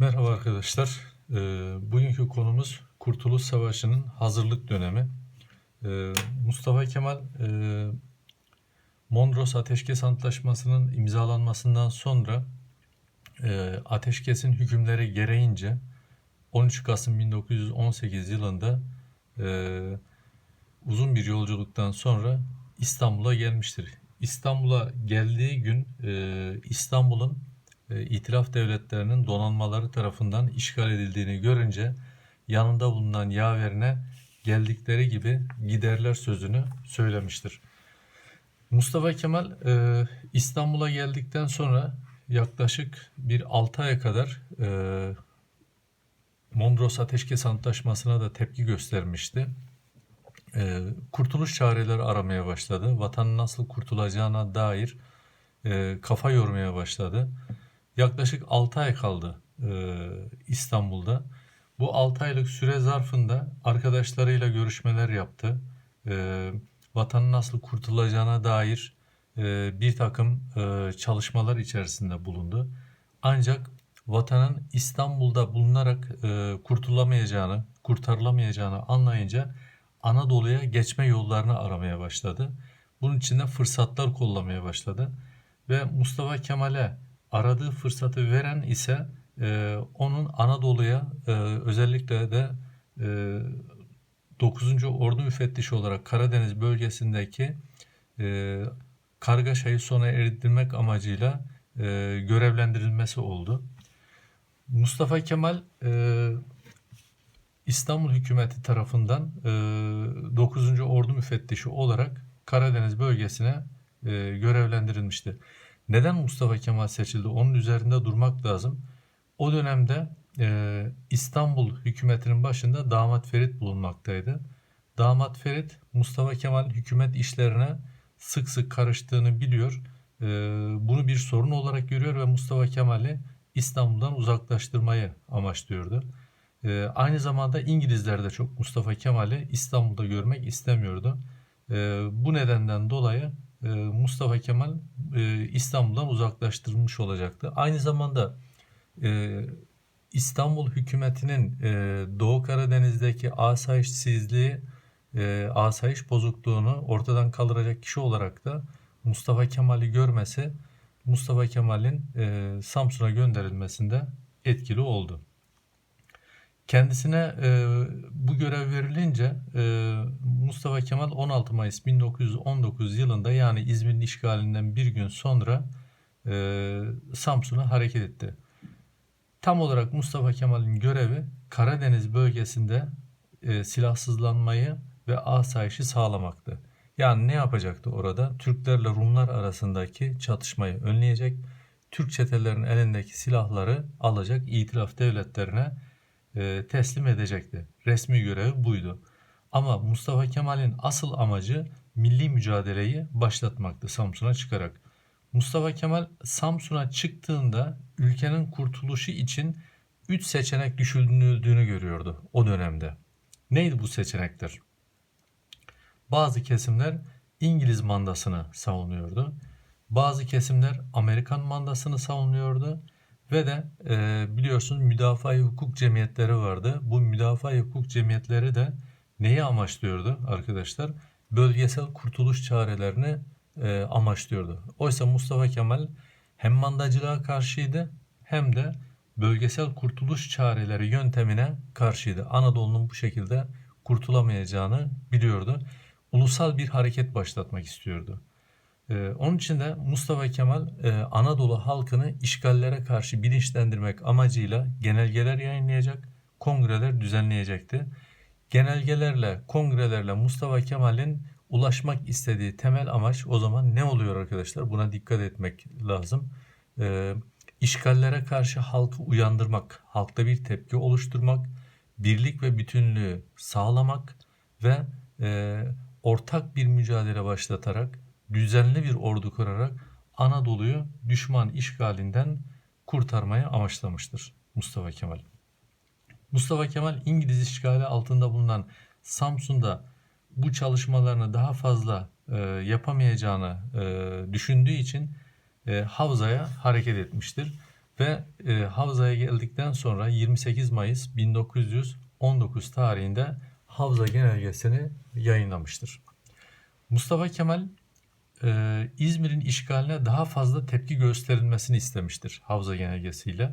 Merhaba arkadaşlar. Ee, bugünkü konumuz Kurtuluş Savaşı'nın hazırlık dönemi. Ee, Mustafa Kemal e, Mondros Ateşkes Antlaşması'nın imzalanmasından sonra e, ateşkesin hükümleri gereğince 13 Kasım 1918 yılında e, uzun bir yolculuktan sonra İstanbul'a gelmiştir. İstanbul'a geldiği gün e, İstanbul'un e, İtilaf devletlerinin donanmaları tarafından işgal edildiğini görünce yanında bulunan yaverine geldikleri gibi giderler sözünü söylemiştir. Mustafa Kemal e, İstanbul'a geldikten sonra yaklaşık bir 6 aya kadar e, Mondros Ateşkes Antlaşması'na da tepki göstermişti. E, kurtuluş çareleri aramaya başladı. Vatanın nasıl kurtulacağına dair e, kafa yormaya başladı. Yaklaşık 6 ay kaldı e, İstanbul'da. Bu 6 aylık süre zarfında arkadaşlarıyla görüşmeler yaptı. E, vatanın nasıl kurtulacağına dair e, bir takım e, çalışmalar içerisinde bulundu. Ancak vatanın İstanbul'da bulunarak e, kurtulamayacağını, kurtarılamayacağını anlayınca Anadolu'ya geçme yollarını aramaya başladı. Bunun için de fırsatlar kollamaya başladı. Ve Mustafa Kemal'e aradığı fırsatı veren ise e, onun Anadolu'ya e, özellikle de e, 9. Ordu Müfettişi olarak Karadeniz bölgesindeki e, kargaşayı sona erdirmek amacıyla e, görevlendirilmesi oldu. Mustafa Kemal e, İstanbul hükümeti tarafından e, 9. Ordu Müfettişi olarak Karadeniz bölgesine e, görevlendirilmişti. Neden Mustafa Kemal seçildi? Onun üzerinde durmak lazım. O dönemde e, İstanbul hükümetinin başında Damat Ferit bulunmaktaydı. Damat Ferit Mustafa Kemal hükümet işlerine sık sık karıştığını biliyor. E, bunu bir sorun olarak görüyor ve Mustafa Kemal'i İstanbul'dan uzaklaştırmayı amaçlıyordu. E, aynı zamanda İngilizler de çok Mustafa Kemal'i İstanbul'da görmek istemiyordu. E, bu nedenden dolayı Mustafa Kemal e, İstanbul'dan uzaklaştırılmış olacaktı. Aynı zamanda e, İstanbul hükümetinin e, Doğu Karadeniz'deki asayişsizliği, e, asayiş bozukluğunu ortadan kaldıracak kişi olarak da Mustafa Kemal'i görmesi Mustafa Kemal'in e, Samsun'a gönderilmesinde etkili oldu. Kendisine e, bu görev verilince e, Mustafa Kemal 16 Mayıs 1919 yılında yani İzmir'in işgalinden bir gün sonra e, Samsun'a hareket etti. Tam olarak Mustafa Kemal'in görevi Karadeniz bölgesinde e, silahsızlanmayı ve asayişi sağlamaktı. Yani ne yapacaktı orada? Türklerle Rumlar arasındaki çatışmayı önleyecek, Türk çetelerinin elindeki silahları alacak, itilaf devletlerine e, teslim edecekti. Resmi görevi buydu. Ama Mustafa Kemal'in asıl amacı milli mücadeleyi başlatmaktı Samsun'a çıkarak. Mustafa Kemal Samsun'a çıktığında ülkenin kurtuluşu için 3 seçenek düşünüldüğünü görüyordu o dönemde. Neydi bu seçenekler? Bazı kesimler İngiliz mandasını savunuyordu. Bazı kesimler Amerikan mandasını savunuyordu. Ve de e, biliyorsunuz müdafaa hukuk cemiyetleri vardı. Bu müdafaa hukuk cemiyetleri de neyi amaçlıyordu arkadaşlar? Bölgesel kurtuluş çarelerini e, amaçlıyordu. Oysa Mustafa Kemal hem mandacılığa karşıydı hem de bölgesel kurtuluş çareleri yöntemine karşıydı. Anadolu'nun bu şekilde kurtulamayacağını biliyordu. Ulusal bir hareket başlatmak istiyordu. Ee, onun için de Mustafa Kemal e, Anadolu halkını işgallere karşı bilinçlendirmek amacıyla genelgeler yayınlayacak, kongreler düzenleyecekti. Genelgelerle, kongrelerle Mustafa Kemal'in ulaşmak istediği temel amaç o zaman ne oluyor arkadaşlar? Buna dikkat etmek lazım. E, işgallere karşı halkı uyandırmak, halkta bir tepki oluşturmak, birlik ve bütünlüğü sağlamak ve e, ortak bir mücadele başlatarak düzenli bir ordu kurarak Anadolu'yu düşman işgalinden kurtarmaya amaçlamıştır Mustafa Kemal. Mustafa Kemal İngiliz işgali altında bulunan Samsun'da bu çalışmalarını daha fazla e, yapamayacağını e, düşündüğü için e, Havza'ya hareket etmiştir. Ve e, Havza'ya geldikten sonra 28 Mayıs 1919 tarihinde Havza Genelgesi'ni yayınlamıştır. Mustafa Kemal e, İzmir'in işgaline daha fazla tepki gösterilmesini istemiştir Havza Genelgesi'yle.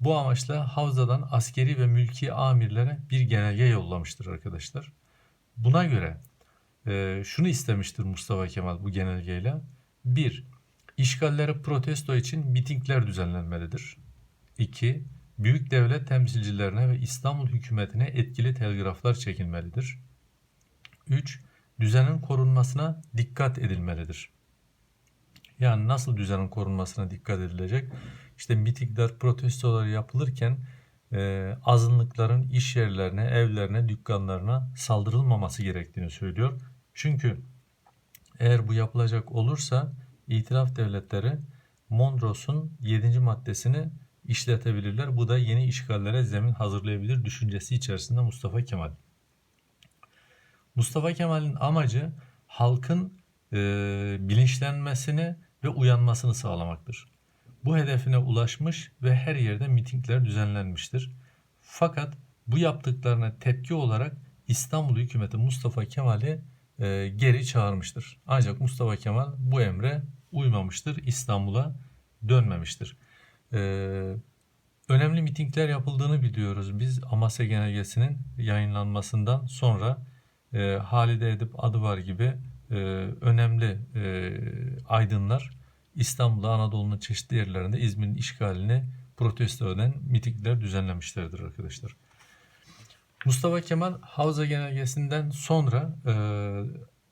Bu amaçla Havza'dan askeri ve mülki amirlere bir genelge yollamıştır arkadaşlar. Buna göre e, şunu istemiştir Mustafa Kemal bu genelgeyle. 1. İşgallere protesto için mitingler düzenlenmelidir. 2. Büyük devlet temsilcilerine ve İstanbul hükümetine etkili telgraflar çekilmelidir. 3. Düzenin korunmasına dikkat edilmelidir. Yani nasıl düzenin korunmasına dikkat edilecek? İşte mitingler, protestolar yapılırken e, azınlıkların iş yerlerine, evlerine, dükkanlarına saldırılmaması gerektiğini söylüyor. Çünkü eğer bu yapılacak olursa itiraf devletleri Mondros'un 7. maddesini işletebilirler. Bu da yeni işgallere zemin hazırlayabilir düşüncesi içerisinde Mustafa Kemal. Mustafa Kemal'in amacı halkın e, bilinçlenmesini ve uyanmasını sağlamaktır. Bu hedefine ulaşmış ve her yerde mitingler düzenlenmiştir. Fakat bu yaptıklarına tepki olarak İstanbul hükümeti Mustafa Kemal'i e, geri çağırmıştır. Ancak Mustafa Kemal bu emre uymamıştır, İstanbul'a dönmemiştir. E, önemli mitingler yapıldığını biliyoruz biz Amasya Genelgesi'nin yayınlanmasından sonra e, Halide Edip Adıvar gibi e, önemli e, aydınlar İstanbul'da Anadolu'nun çeşitli yerlerinde İzmir'in işgalini protesto eden mitingler düzenlemişlerdir arkadaşlar. Mustafa Kemal Havza Genelgesi'nden sonra e,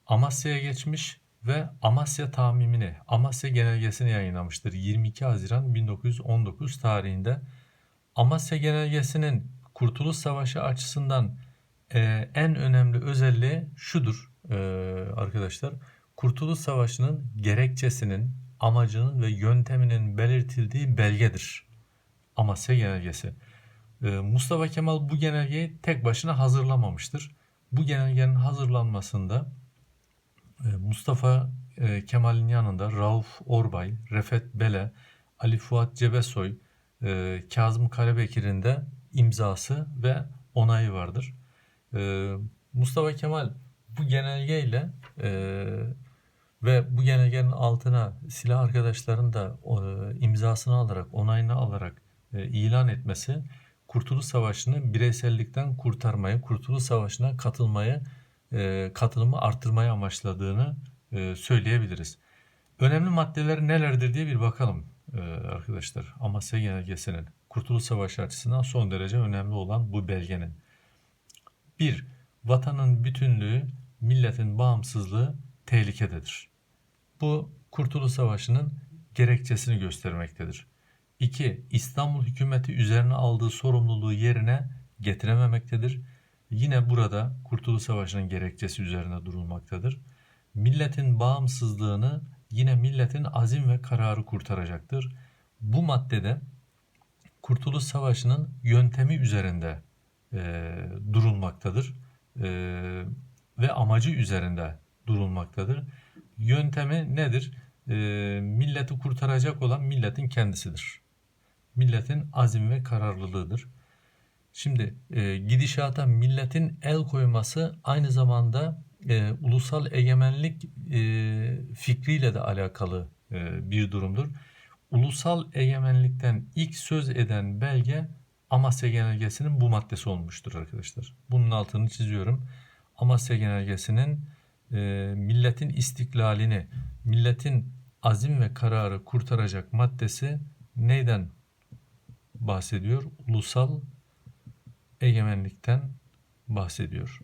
Amasya'ya geçmiş ve Amasya tamimini, Amasya Genelgesi'ni yayınlamıştır. 22 Haziran 1919 tarihinde Amasya Genelgesi'nin Kurtuluş Savaşı açısından e, en önemli özelliği şudur e, arkadaşlar. Kurtuluş Savaşı'nın gerekçesinin, amacının ve yönteminin belirtildiği belgedir. Amasya Genelgesi. E, Mustafa Kemal bu genelgeyi tek başına hazırlamamıştır. Bu genelgenin hazırlanmasında e, Mustafa e, Kemal'in yanında Rauf Orbay, Refet Bele, Ali Fuat Cebesoy, Kazım Karabekir'in de imzası ve onayı vardır. E, Mustafa Kemal bu genelgeyle e, ve bu genelgenin altına silah arkadaşların da e, imzasını alarak, onayını alarak e, ilan etmesi Kurtuluş Savaşı'nı bireysellikten kurtarmayı, Kurtuluş Savaşı'na katılmayı, e, katılımı arttırmayı amaçladığını e, söyleyebiliriz. Önemli maddeleri nelerdir diye bir bakalım e, arkadaşlar. Amasya Genelgesi'nin Kurtuluş Savaşı açısından son derece önemli olan bu belgenin. 1. Vatanın bütünlüğü, milletin bağımsızlığı tehlikededir. Bu Kurtuluş Savaşı'nın gerekçesini göstermektedir. 2. İstanbul hükümeti üzerine aldığı sorumluluğu yerine getirememektedir. Yine burada Kurtuluş Savaşı'nın gerekçesi üzerine durulmaktadır. Milletin bağımsızlığını yine milletin azim ve kararı kurtaracaktır. Bu maddede Kurtuluş Savaşı'nın yöntemi üzerinde e, durulmaktadır e, ve amacı üzerinde durulmaktadır. Yöntemi nedir? E, milleti kurtaracak olan milletin kendisidir. Milletin azim ve kararlılığıdır. Şimdi e, gidişata milletin el koyması aynı zamanda e, ulusal egemenlik e, fikriyle de alakalı e, bir durumdur. Ulusal egemenlikten ilk söz eden belge Amasya Genelgesi'nin bu maddesi olmuştur arkadaşlar. Bunun altını çiziyorum. Amasya Genelgesi'nin e, milletin istiklalini, milletin azim ve kararı kurtaracak maddesi neyden bahsediyor? Ulusal egemenlikten bahsediyor.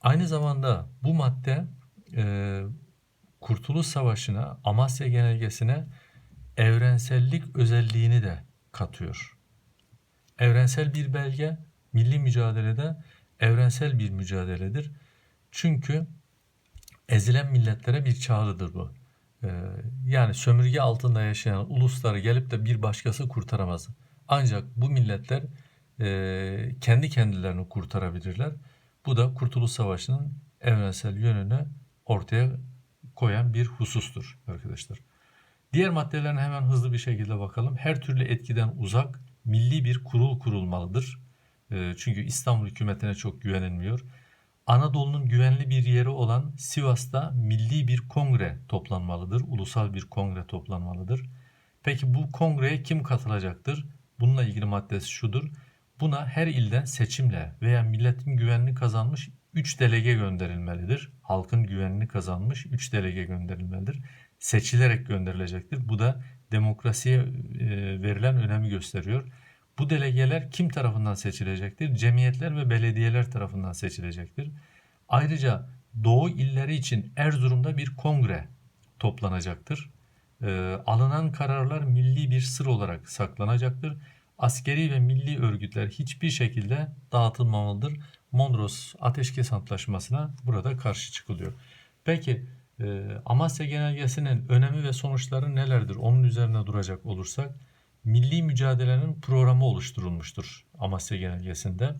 Aynı zamanda bu madde e, Kurtuluş Savaşı'na, Amasya Genelgesi'ne evrensellik özelliğini de katıyor. Evrensel bir belge, milli mücadelede evrensel bir mücadeledir. Çünkü ezilen milletlere bir çağrıdır bu. Ee, yani sömürge altında yaşayan ulusları gelip de bir başkası kurtaramaz. Ancak bu milletler e, kendi kendilerini kurtarabilirler. Bu da Kurtuluş Savaşı'nın evrensel yönünü ortaya koyan bir husustur arkadaşlar. Diğer maddelerine hemen hızlı bir şekilde bakalım. Her türlü etkiden uzak milli bir kurul kurulmalıdır. E, çünkü İstanbul hükümetine çok güvenilmiyor. Anadolu'nun güvenli bir yeri olan Sivas'ta milli bir kongre toplanmalıdır. Ulusal bir kongre toplanmalıdır. Peki bu kongreye kim katılacaktır? Bununla ilgili maddesi şudur. Buna her ilden seçimle veya milletin güvenini kazanmış 3 delege gönderilmelidir. Halkın güvenini kazanmış 3 delege gönderilmelidir. Seçilerek gönderilecektir. Bu da demokrasiye e, verilen önemi gösteriyor. Bu delegeler kim tarafından seçilecektir? Cemiyetler ve belediyeler tarafından seçilecektir. Ayrıca Doğu illeri için Erzurum'da bir kongre toplanacaktır. E, alınan kararlar milli bir sır olarak saklanacaktır. Askeri ve milli örgütler hiçbir şekilde dağıtılmamalıdır. Mondros Ateşkes Antlaşması'na burada karşı çıkılıyor. Peki Amasya Genelgesi'nin önemi ve sonuçları nelerdir? Onun üzerine duracak olursak milli mücadelenin programı oluşturulmuştur Amasya Genelgesi'nde.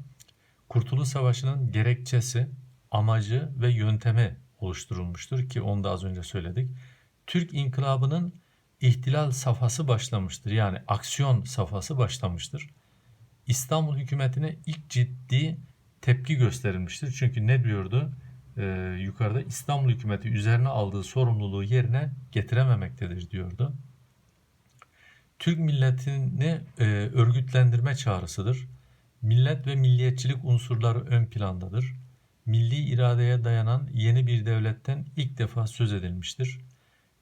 Kurtuluş Savaşı'nın gerekçesi, amacı ve yöntemi oluşturulmuştur ki onu da az önce söyledik. Türk İnkılabı'nın ihtilal safhası başlamıştır. Yani aksiyon safhası başlamıştır. İstanbul hükümetine ilk ciddi tepki gösterilmiştir. Çünkü ne diyordu? Ee, yukarıda İstanbul hükümeti üzerine aldığı sorumluluğu yerine getirememektedir diyordu. Türk milletini e, örgütlendirme çağrısıdır. Millet ve milliyetçilik unsurları ön plandadır. Milli iradeye dayanan yeni bir devletten ilk defa söz edilmiştir.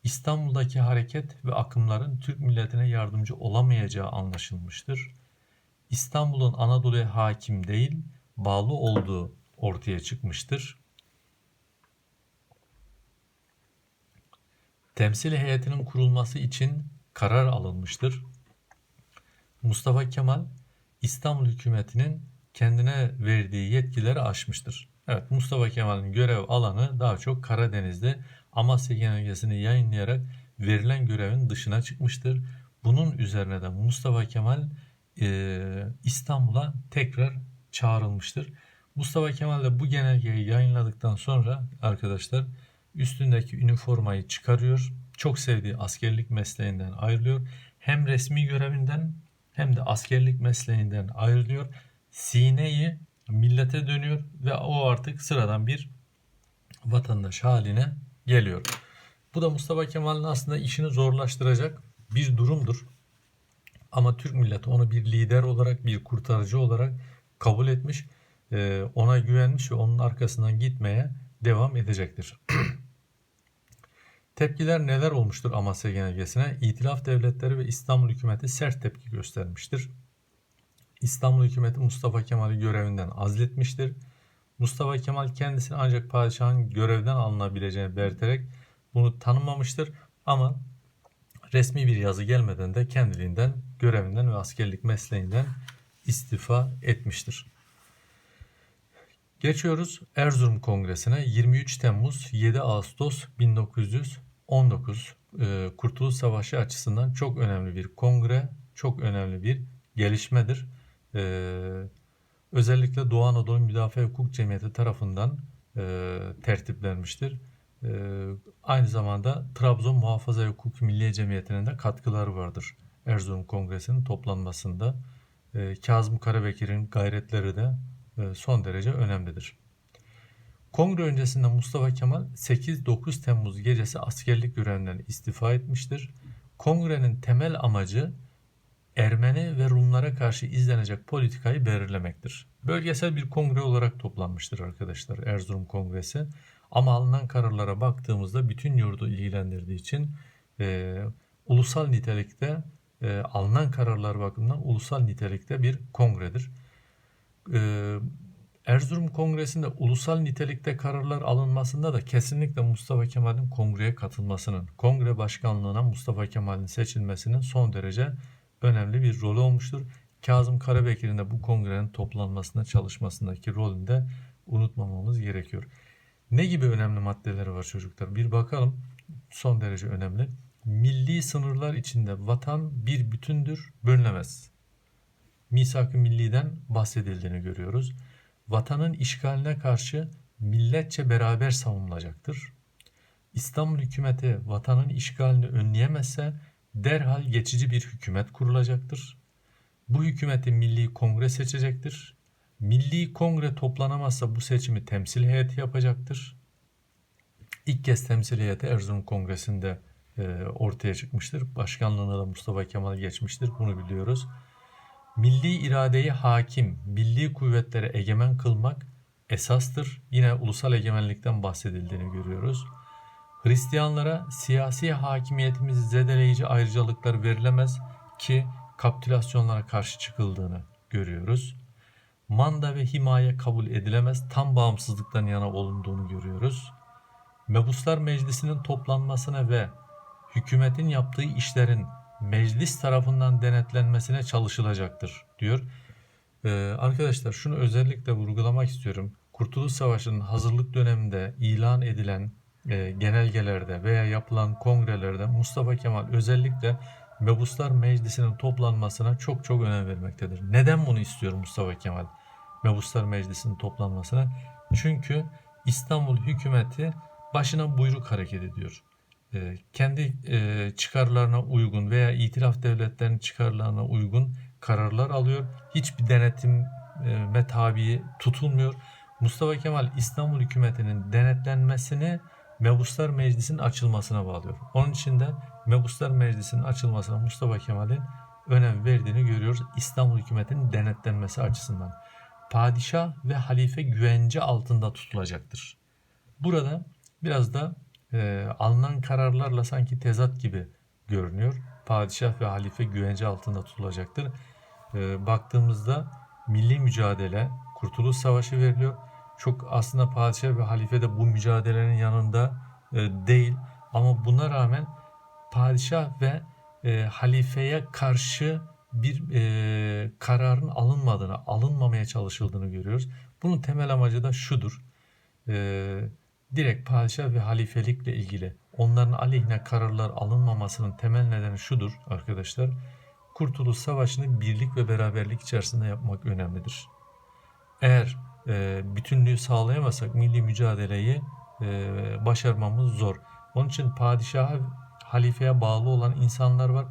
İstanbul'daki hareket ve akımların Türk milletine yardımcı olamayacağı anlaşılmıştır. İstanbul'un Anadolu'ya hakim değil, bağlı olduğu ortaya çıkmıştır. Temsil heyetinin kurulması için karar alınmıştır. Mustafa Kemal İstanbul hükümetinin kendine verdiği yetkileri aşmıştır. Evet Mustafa Kemal'in görev alanı daha çok Karadeniz'de Amasya Genelgesi'ni yayınlayarak verilen görevin dışına çıkmıştır. Bunun üzerine de Mustafa Kemal e, İstanbul'a tekrar çağrılmıştır. Mustafa Kemal de bu genelgeyi yayınladıktan sonra arkadaşlar üstündeki üniformayı çıkarıyor. Çok sevdiği askerlik mesleğinden ayrılıyor. Hem resmi görevinden hem de askerlik mesleğinden ayrılıyor. Sineyi millete dönüyor ve o artık sıradan bir vatandaş haline geliyor. Bu da Mustafa Kemal'in aslında işini zorlaştıracak bir durumdur. Ama Türk milleti onu bir lider olarak, bir kurtarıcı olarak kabul etmiş, e, ona güvenmiş ve onun arkasından gitmeye devam edecektir. Tepkiler neler olmuştur Amasya Genelgesi'ne? İtilaf devletleri ve İstanbul hükümeti sert tepki göstermiştir. İstanbul hükümeti Mustafa Kemal'i görevinden azletmiştir. Mustafa Kemal kendisini ancak padişahın görevden alınabileceğini belirterek bunu tanımamıştır ama resmi bir yazı gelmeden de kendiliğinden görevinden ve askerlik mesleğinden istifa etmiştir. Geçiyoruz Erzurum Kongresi'ne 23 Temmuz 7 Ağustos 1900 19 e, Kurtuluş Savaşı açısından çok önemli bir kongre, çok önemli bir gelişmedir. E, özellikle Doğu Anadolu Müdafaa Hukuk Cemiyeti tarafından e, tertiplenmiştir. Aynı zamanda Trabzon Muhafaza Hukuk Milliye Cemiyeti'nin de katkıları vardır. Erzurum Kongresi'nin toplanmasında Kazım Karabekir'in gayretleri de son derece önemlidir. Kongre öncesinde Mustafa Kemal 8-9 Temmuz gecesi askerlik görevinden istifa etmiştir. Kongrenin temel amacı Ermeni ve Rumlara karşı izlenecek politikayı belirlemektir. Bölgesel bir kongre olarak toplanmıştır arkadaşlar Erzurum Kongresi. Ama alınan kararlara baktığımızda bütün yurdu ilgilendirdiği için e, ulusal nitelikte e, alınan kararlar bakımından ulusal nitelikte bir kongredir. E, Erzurum Kongresi'nde ulusal nitelikte kararlar alınmasında da kesinlikle Mustafa Kemal'in kongreye katılmasının, kongre başkanlığına Mustafa Kemal'in seçilmesinin son derece önemli bir rolü olmuştur. Kazım Karabekir'in de bu kongrenin toplanmasında çalışmasındaki rolünü de unutmamamız gerekiyor. Ne gibi önemli maddeleri var çocuklar? Bir bakalım. Son derece önemli. Milli sınırlar içinde vatan bir bütündür, bölünemez. Misak-ı Milli'den bahsedildiğini görüyoruz. Vatanın işgaline karşı milletçe beraber savunulacaktır. İstanbul hükümeti vatanın işgalini önleyemezse derhal geçici bir hükümet kurulacaktır. Bu hükümeti Milli Kongre seçecektir. Milli Kongre toplanamazsa bu seçimi temsil heyeti yapacaktır. İlk kez temsil heyeti Erzurum Kongresi'nde e, ortaya çıkmıştır. Başkanlığına da Mustafa Kemal geçmiştir. Bunu biliyoruz. Milli iradeyi hakim, milli kuvvetlere egemen kılmak esastır. Yine ulusal egemenlikten bahsedildiğini görüyoruz. Hristiyanlara siyasi hakimiyetimizi zedeleyici ayrıcalıklar verilemez ki kapitülasyonlara karşı çıkıldığını görüyoruz. Manda ve himaye kabul edilemez tam bağımsızlıktan yana olunduğunu görüyoruz. Mebuslar Meclisi'nin toplanmasına ve hükümetin yaptığı işlerin meclis tarafından denetlenmesine çalışılacaktır diyor. Ee, arkadaşlar şunu özellikle vurgulamak istiyorum. Kurtuluş Savaşı'nın hazırlık döneminde ilan edilen e, genelgelerde veya yapılan kongrelerde Mustafa Kemal özellikle Mebuslar Meclisi'nin toplanmasına çok çok önem vermektedir. Neden bunu istiyor Mustafa Kemal? Mebuslar Meclisi'nin toplanmasına. Çünkü İstanbul hükümeti başına buyruk hareket ediyor. E, kendi e, çıkarlarına uygun veya itilaf devletlerinin çıkarlarına uygun kararlar alıyor. Hiçbir denetim e, tabi tutulmuyor. Mustafa Kemal İstanbul hükümetinin denetlenmesini Mebuslar Meclisi'nin açılmasına bağlıyor. Onun için de Mebuslar Meclisi'nin açılmasına Mustafa Kemal'in önem verdiğini görüyoruz İstanbul hükümetinin denetlenmesi açısından. Padişah ve halife güvence altında tutulacaktır. Burada biraz da e, alınan kararlarla sanki tezat gibi görünüyor. Padişah ve halife güvence altında tutulacaktır. E, baktığımızda milli mücadele, Kurtuluş Savaşı veriliyor. Çok aslında padişah ve halife de bu mücadelenin yanında e, değil. Ama buna rağmen padişah ve e, halifeye karşı bir e, kararın alınmadığını, alınmamaya çalışıldığını görüyoruz. Bunun temel amacı da şudur. E, direkt padişah ve halifelikle ilgili onların aleyhine kararlar alınmamasının temel nedeni şudur arkadaşlar. Kurtuluş Savaşı'nı birlik ve beraberlik içerisinde yapmak önemlidir. Eğer e, bütünlüğü sağlayamazsak milli mücadeleyi e, başarmamız zor. Onun için padişaha, halifeye bağlı olan insanlar var.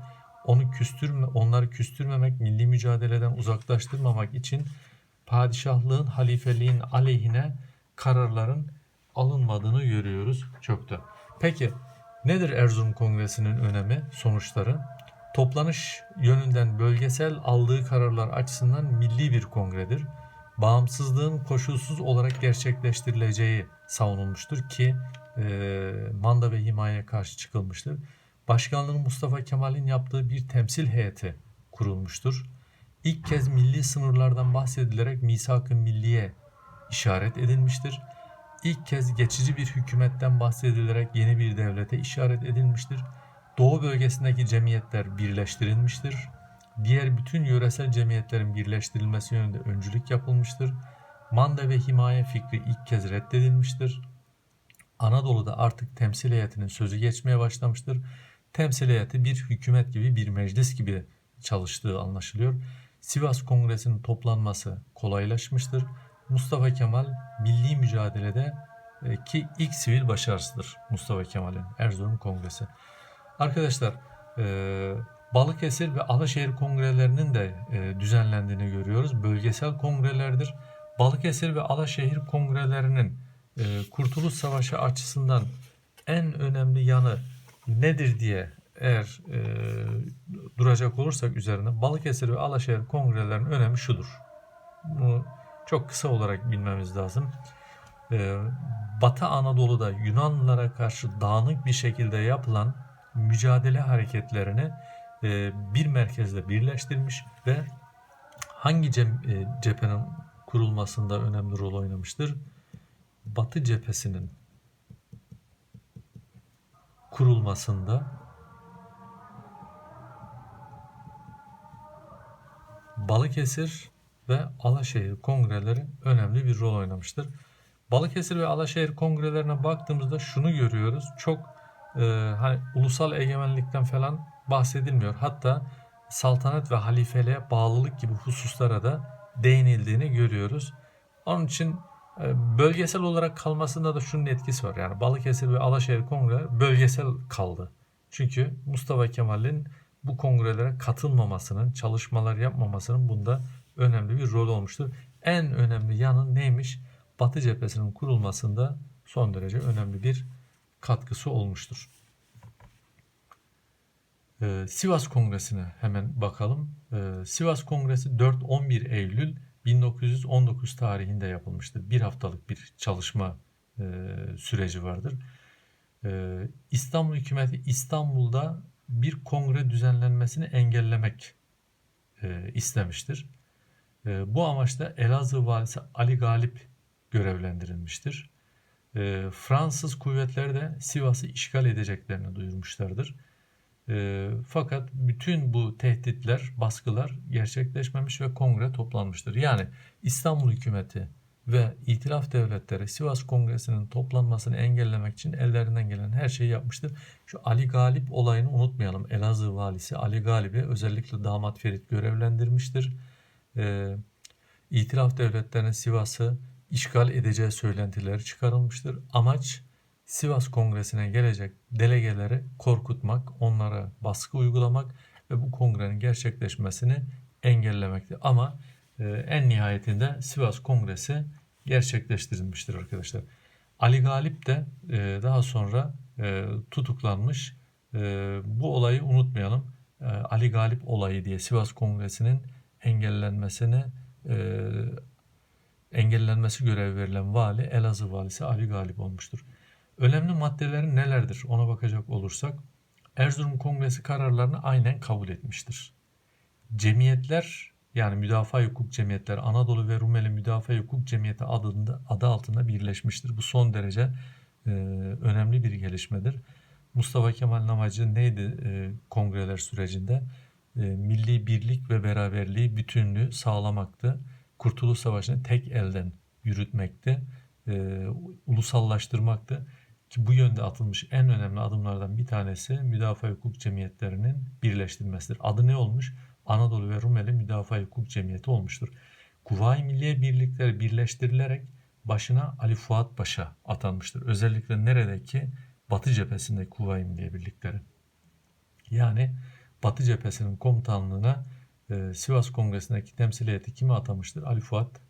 Onu küstürme, onları küstürmemek, milli mücadeleden uzaklaştırmamak için padişahlığın, halifeliğin aleyhine kararların alınmadığını görüyoruz çokta. Peki nedir Erzurum Kongresi'nin önemi, sonuçları? Toplanış yönünden bölgesel aldığı kararlar açısından milli bir kongredir. Bağımsızlığın koşulsuz olarak gerçekleştirileceği savunulmuştur ki e, manda ve himayeye karşı çıkılmıştır. Başkanlığın Mustafa Kemal'in yaptığı bir temsil heyeti kurulmuştur. İlk kez milli sınırlardan bahsedilerek misak-ı milliye işaret edilmiştir ilk kez geçici bir hükümetten bahsedilerek yeni bir devlete işaret edilmiştir. Doğu bölgesindeki cemiyetler birleştirilmiştir. Diğer bütün yöresel cemiyetlerin birleştirilmesi yönünde öncülük yapılmıştır. Manda ve himaye fikri ilk kez reddedilmiştir. Anadolu'da artık temsil heyetinin sözü geçmeye başlamıştır. Temsil heyeti bir hükümet gibi bir meclis gibi çalıştığı anlaşılıyor. Sivas Kongresi'nin toplanması kolaylaşmıştır. Mustafa Kemal milli mücadelede e, ki ilk sivil başarısıdır Mustafa Kemal'in Erzurum Kongresi. Arkadaşlar e, Balıkesir ve Alaşehir kongrelerinin de e, düzenlendiğini görüyoruz. Bölgesel kongrelerdir. Balıkesir ve Alaşehir kongrelerinin Kurtuluş Savaşı açısından en önemli yanı nedir diye eğer e, duracak olursak üzerine Balıkesir ve Alaşehir kongrelerinin önemi şudur. Bunu çok kısa olarak bilmemiz lazım. Ee, Batı Anadolu'da Yunanlılara karşı dağınık bir şekilde yapılan mücadele hareketlerini e, bir merkezde birleştirmiş ve hangi e, cephenin kurulmasında önemli rol oynamıştır? Batı cephesinin kurulmasında Balıkesir ve Alaşehir kongreleri önemli bir rol oynamıştır. Balıkesir ve Alaşehir kongrelerine baktığımızda şunu görüyoruz. Çok e, hani ulusal egemenlikten falan bahsedilmiyor. Hatta saltanat ve halifeliğe bağlılık gibi hususlara da değinildiğini görüyoruz. Onun için E, Bölgesel olarak kalmasında da şunun etkisi var. Yani Balıkesir ve Alaşehir kongreler bölgesel kaldı. Çünkü Mustafa Kemal'in bu kongrelere katılmamasının, çalışmalar yapmamasının bunda önemli bir rol olmuştur. En önemli yanı neymiş? Batı cephesinin kurulmasında son derece önemli bir katkısı olmuştur. Ee, Sivas Kongresi'ne hemen bakalım. Ee, Sivas Kongresi 4-11 Eylül 1919 tarihinde yapılmıştır. Bir haftalık bir çalışma e, süreci vardır. Ee, İstanbul hükümeti İstanbul'da bir kongre düzenlenmesini engellemek e, istemiştir. E, bu amaçla Elazığ valisi Ali Galip görevlendirilmiştir. E, Fransız kuvvetleri de Sivas'ı işgal edeceklerini duyurmuşlardır. E, fakat bütün bu tehditler, baskılar gerçekleşmemiş ve kongre toplanmıştır. Yani İstanbul hükümeti ve itilaf devletleri Sivas Kongresi'nin toplanmasını engellemek için ellerinden gelen her şeyi yapmıştır. Şu Ali Galip olayını unutmayalım. Elazığ valisi Ali Galip'i özellikle damat Ferit görevlendirmiştir. Ee, itilaf devletlerinin Sivas'ı işgal edeceği söylentileri çıkarılmıştır. Amaç Sivas Kongresi'ne gelecek delegeleri korkutmak, onlara baskı uygulamak ve bu kongrenin gerçekleşmesini engellemektir. Ama e, en nihayetinde Sivas Kongresi gerçekleştirilmiştir arkadaşlar. Ali Galip de e, daha sonra e, tutuklanmış. Bu olayı unutmayalım. Ali Galip olayı diye Sivas Kongresi'nin engellenmesini engellenmesi görevi verilen vali Elazığ valisi Ali Galip olmuştur. Önemli maddeleri nelerdir ona bakacak olursak Erzurum Kongresi kararlarını aynen kabul etmiştir. Cemiyetler yani Müdafaa Hukuk Cemiyetleri Anadolu ve Rumeli Müdafaa Hukuk Cemiyeti adında, adı altında birleşmiştir. Bu son derece e, önemli bir gelişmedir. Mustafa Kemal'in amacı neydi e, kongreler sürecinde? E, milli birlik ve beraberliği, bütünlüğü sağlamaktı. Kurtuluş Savaşı'nı tek elden yürütmekti, e, ulusallaştırmaktı. Ki bu yönde atılmış en önemli adımlardan bir tanesi müdafaa hukuk cemiyetlerinin birleştirilmesidir. Adı ne olmuş? Anadolu ve Rumeli Müdafaa Hukuk Cemiyeti olmuştur. Kuvayi Milliye birlikleri birleştirilerek başına Ali Fuat Paşa atanmıştır. Özellikle neredeki Batı cephesinde Kuvayi Milliye birlikleri. Yani Batı cephesinin komutanlığına e, Sivas Kongresi'ndeki temsiliyeti kimi atamıştır? Ali Fuat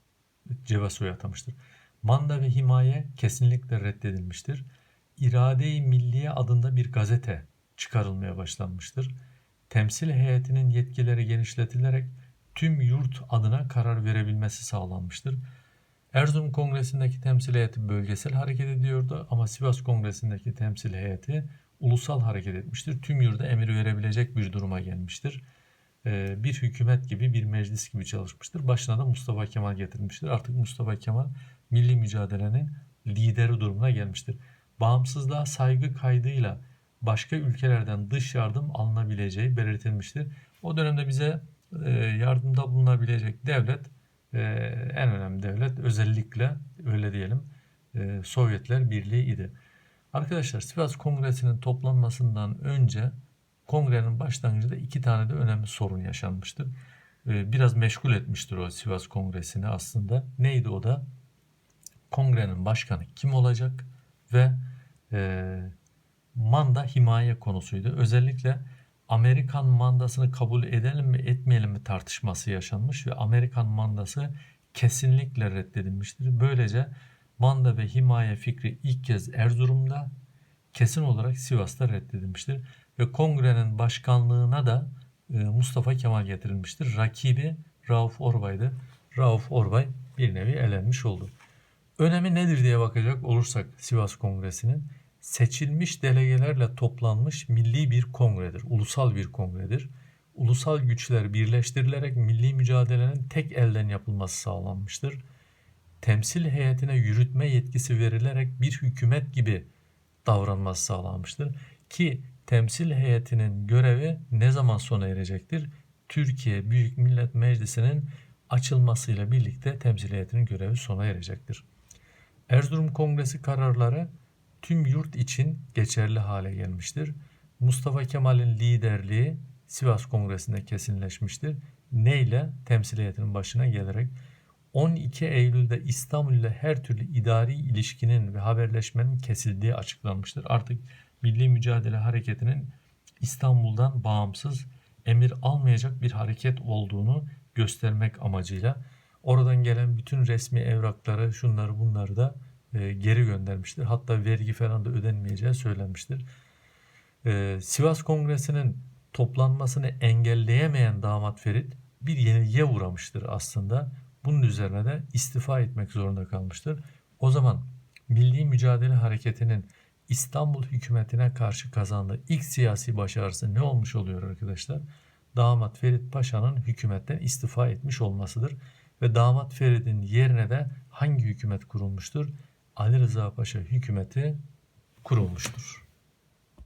Cevasoy'u atamıştır. Manda ve himaye kesinlikle reddedilmiştir. İrade-i Milliye adında bir gazete çıkarılmaya başlanmıştır temsil heyetinin yetkileri genişletilerek tüm yurt adına karar verebilmesi sağlanmıştır. Erzurum Kongresi'ndeki temsil heyeti bölgesel hareket ediyordu ama Sivas Kongresi'ndeki temsil heyeti ulusal hareket etmiştir. Tüm yurda emir verebilecek bir duruma gelmiştir. Ee, bir hükümet gibi, bir meclis gibi çalışmıştır. Başına da Mustafa Kemal getirmiştir. Artık Mustafa Kemal milli mücadelenin lideri durumuna gelmiştir. Bağımsızlığa saygı kaydıyla başka ülkelerden dış yardım alınabileceği belirtilmiştir. O dönemde bize e, yardımda bulunabilecek devlet e, en önemli devlet özellikle öyle diyelim e, Sovyetler Birliği idi. Arkadaşlar Sivas Kongresi'nin toplanmasından önce kongrenin başlangıcında iki tane de önemli sorun yaşanmıştır. Biraz meşgul etmiştir o Sivas Kongresi'ni aslında. Neydi o da? Kongrenin başkanı kim olacak ve manda himaye konusuydu. Özellikle Amerikan mandasını kabul edelim mi etmeyelim mi tartışması yaşanmış ve Amerikan mandası kesinlikle reddedilmiştir. Böylece manda ve himaye fikri ilk kez Erzurum'da kesin olarak Sivas'ta reddedilmiştir. Ve kongrenin başkanlığına da e, Mustafa Kemal getirilmiştir. Rakibi Rauf Orbay'dı. Rauf Orbay bir nevi elenmiş oldu. Önemi nedir diye bakacak olursak Sivas Kongresi'nin seçilmiş delegelerle toplanmış milli bir kongredir, ulusal bir kongredir. Ulusal güçler birleştirilerek milli mücadelenin tek elden yapılması sağlanmıştır. Temsil heyetine yürütme yetkisi verilerek bir hükümet gibi davranması sağlanmıştır. Ki temsil heyetinin görevi ne zaman sona erecektir? Türkiye Büyük Millet Meclisi'nin açılmasıyla birlikte temsil heyetinin görevi sona erecektir. Erzurum Kongresi kararları tüm yurt için geçerli hale gelmiştir. Mustafa Kemal'in liderliği Sivas Kongresi'nde kesinleşmiştir. Neyle? Temsiliyetinin başına gelerek 12 Eylül'de İstanbul ile her türlü idari ilişkinin ve haberleşmenin kesildiği açıklanmıştır. Artık Milli Mücadele Hareketi'nin İstanbul'dan bağımsız emir almayacak bir hareket olduğunu göstermek amacıyla oradan gelen bütün resmi evrakları, şunları bunları da e, geri göndermiştir. Hatta vergi falan da ödenmeyeceği söylenmiştir. E, Sivas Kongresi'nin toplanmasını engelleyemeyen damat Ferit bir yenilgiye uğramıştır aslında. Bunun üzerine de istifa etmek zorunda kalmıştır. O zaman Milli Mücadele Hareketi'nin İstanbul hükümetine karşı kazandığı ilk siyasi başarısı ne olmuş oluyor arkadaşlar? Damat Ferit Paşa'nın hükümetten istifa etmiş olmasıdır. Ve Damat Ferit'in yerine de hangi hükümet kurulmuştur? Ali Rıza Paşa hükümeti kurulmuştur.